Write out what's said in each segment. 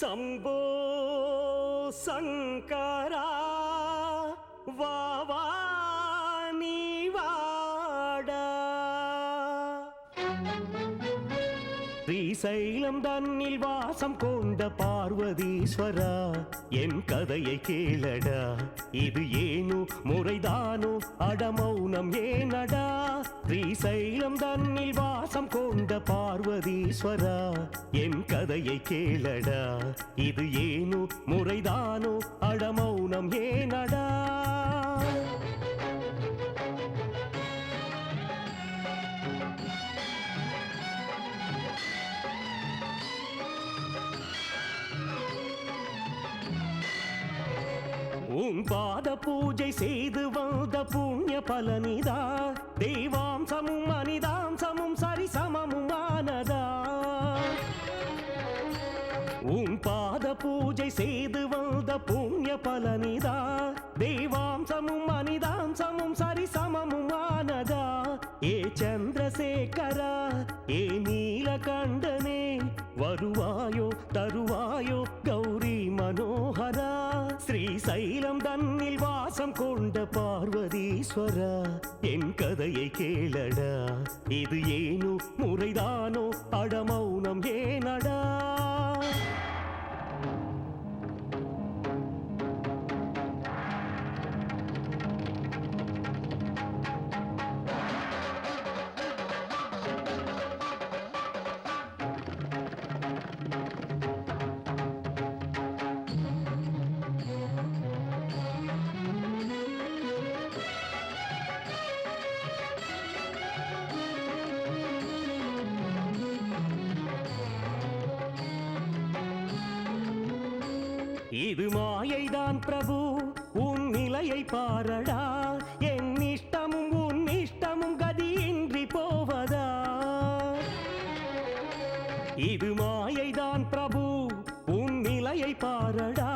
சம்போ சங்கரா வாவா நீ வாடா. ஸ்ரீசைலம் தன்னில் வாசம் கொண்ட பார்வதீஸ்வரா என் கதையை கேளடா. இது ஏனோ முறைதானோ அடமௌனம் ஏனடா? ஸ்ரீசைலம் தன்னில் வாசம் கொண்ட பார்வதீஸ்வரா என் கதையை கேளடா. இது ஏனோ முறைதானோ அடமௌனம் ஏனடா. உன் பாத பூஜை செய்து வந்த புண்ணிய பலனிதா தெய்வாம்சமும் மனிதாம்சமும் சரிசமமும் ஆனதா? உன் பாத பூஜை செய்து வந்த புண்ணிய பலனிதா? தெய்வாம்சமும் மனிதாம்சமும் சரிசமமும் ஆனதா? ஏ சந்திரசேகரா ஏ நீலகண்டனே வருவாயோ தருவாயோ கௌரி மனோகரா? ஸ்ரீசைலம் தன்னில் வாசம் கொண்ட பார்வதீஸ்வரா? கதையை கேளடா. இது ஏனோ முறைதானோ? அடமௌனம் ஏனடா? இது மாயைதான் பிரபு. உன் நிலையை பாரடா. என் இஷ்டமும் உன் இஷ்டமும் கதியின்றி போவதா? இது மாயைதான் பிரபு. உன் நிலையை பாரடா.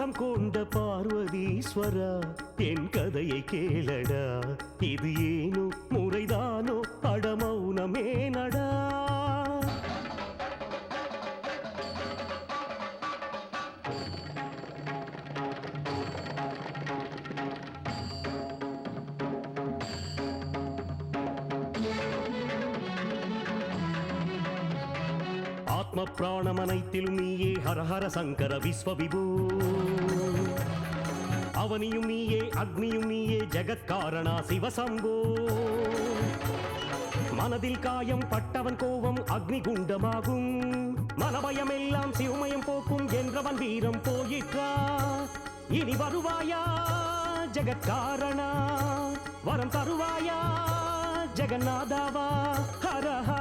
தன்னில் வாசம் கொண்ட பார்வதீஸ்வரா என் கதையை கேளடா இது ஏனோ முறைதானோ அடமௌனமே நடா ஆத்ம பிராணம் அனைத்திலும் நீயே ஹரஹர சங்கர விஸ்வவிபூ அவனியும் நீயே அக்னியும் நீயே ஜெகத்காரணா சிவசம்போ. மனதில் காயம் பட்டவன் கோபம் அக்னி குண்டமாகும் மனபயம் எல்லாம் சிவமயம் போக்கும் என்றவன் வீரம் போயிற்றா. இனி வருவாயா ஜெகத்காரணா? வரம் தருவாயா ஜெகநாதாவா? ஹரஹா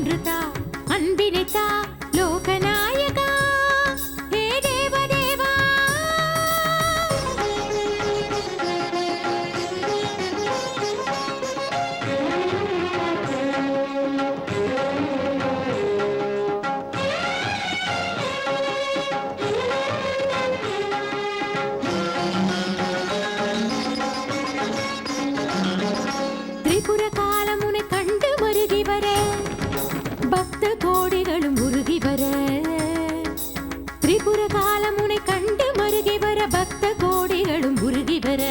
மனமுருகி அன்பினைத்தா? கண்களும் உருகி வர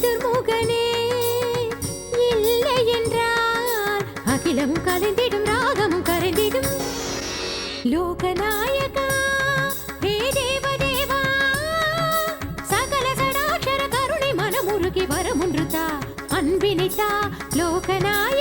கதிர்முகனே இல்லை என்றால் அகிலம் கலைந்திடும் ராகமும் கரைந்திடும். லோகநாயகா ஹே தேவதேவா சகல சடாட்சர கருணை மனமுருகி வரமுன்றுதா அன்பினைத்தா லோகநாயக.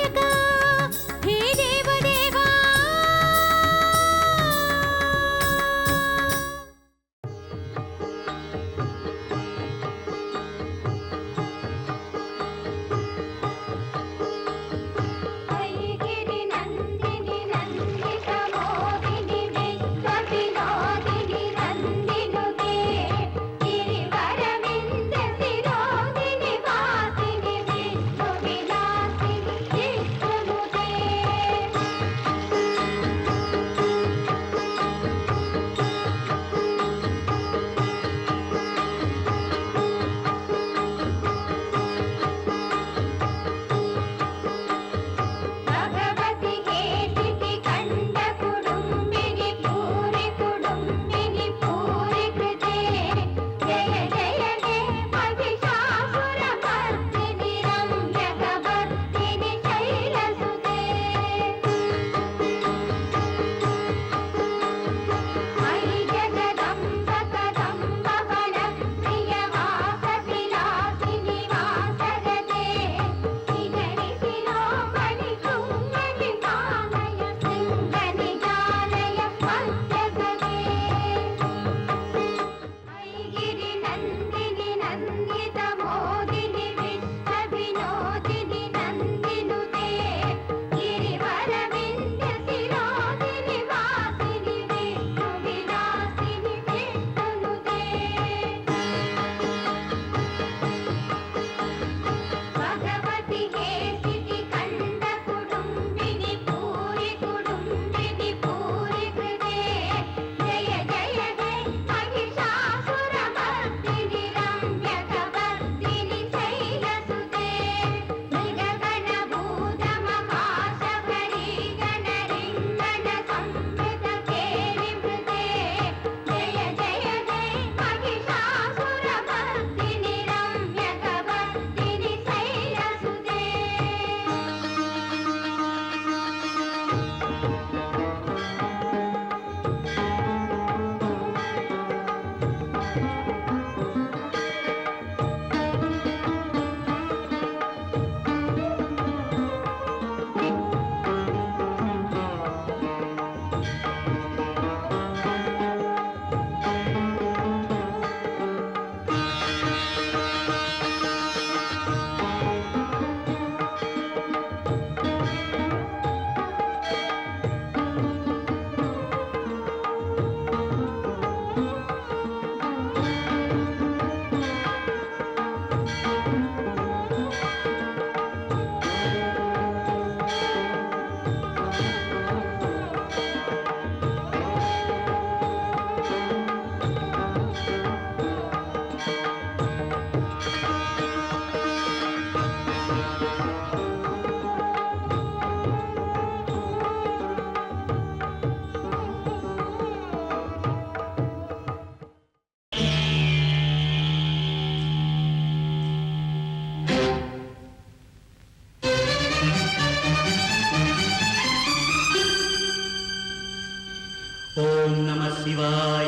சிவாய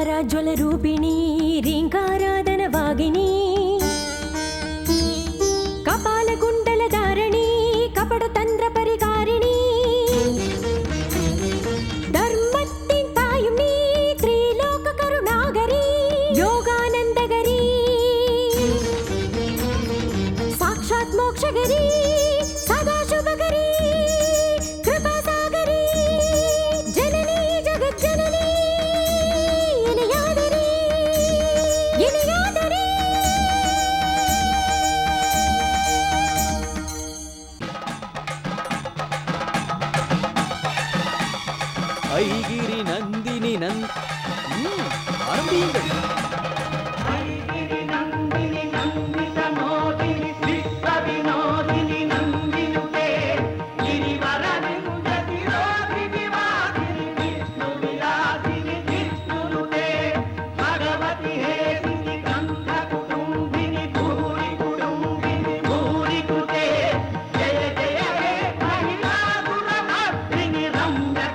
ಜ್ವಲ ರೂಪಿಣಿ ರೀಂಕಾರಾಧನ ವಾಗಿನಿ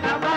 ಕಬ